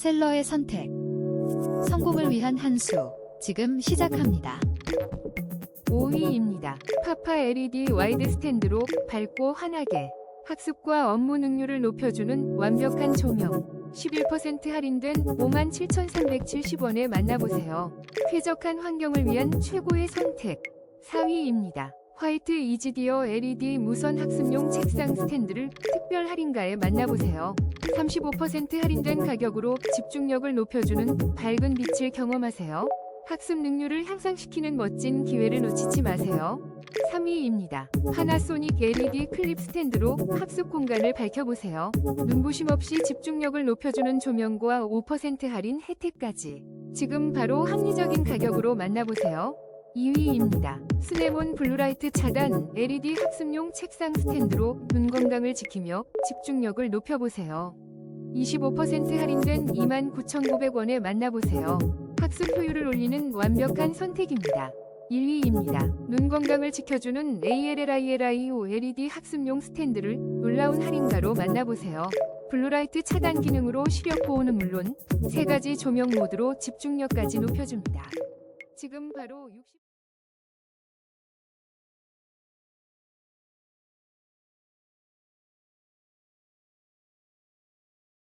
셀러의 선택. 성공을 위한 한 수. 지금 시작합니다. 5위입니다. 파파 LED 와이드 스탠드로 밝고 환하게 학습과 업무 능률을 높여주는 완벽한 조명. 11% 할인된 57,370원에 만나보세요. 쾌적한 환경을 위한 최고의 선택. 4위입니다. 화이트 이지디어 LED 무선 학습용 책상 스탠드를 특별 할인가에 만나보세요. 35% 할인된 가격으로 집중력을 높여주는 밝은 빛을 경험하세요. 학습 능률을 향상시키는 멋진 기회를 놓치지 마세요. 3위입니다. 하나소닉 LED 클립 스탠드로 학습 공간을 밝혀보세요. 눈부심 없이 집중력을 높여주는 조명과 5% 할인 혜택까지. 지금 바로 합리적인 가격으로 만나보세요. 2위입니다. 스네몬 블루라이트 차단 LED 학습용 책상 스탠드로 눈 건강을 지키며 집중력을 높여보세요. 25% 할인된 29,900원에 만나보세요. 학습 효율을 올리는 완벽한 선택입니다. 1위입니다. 눈 건강을 지켜주는 ALLILI OLED 학습용 스탠드를 놀라운 할인가로 만나보세요. 블루라이트 차단 기능으로 시력 보호는 물론 세 가지 조명 모드로 집중력까지 높여줍니다. 지금 바로 60...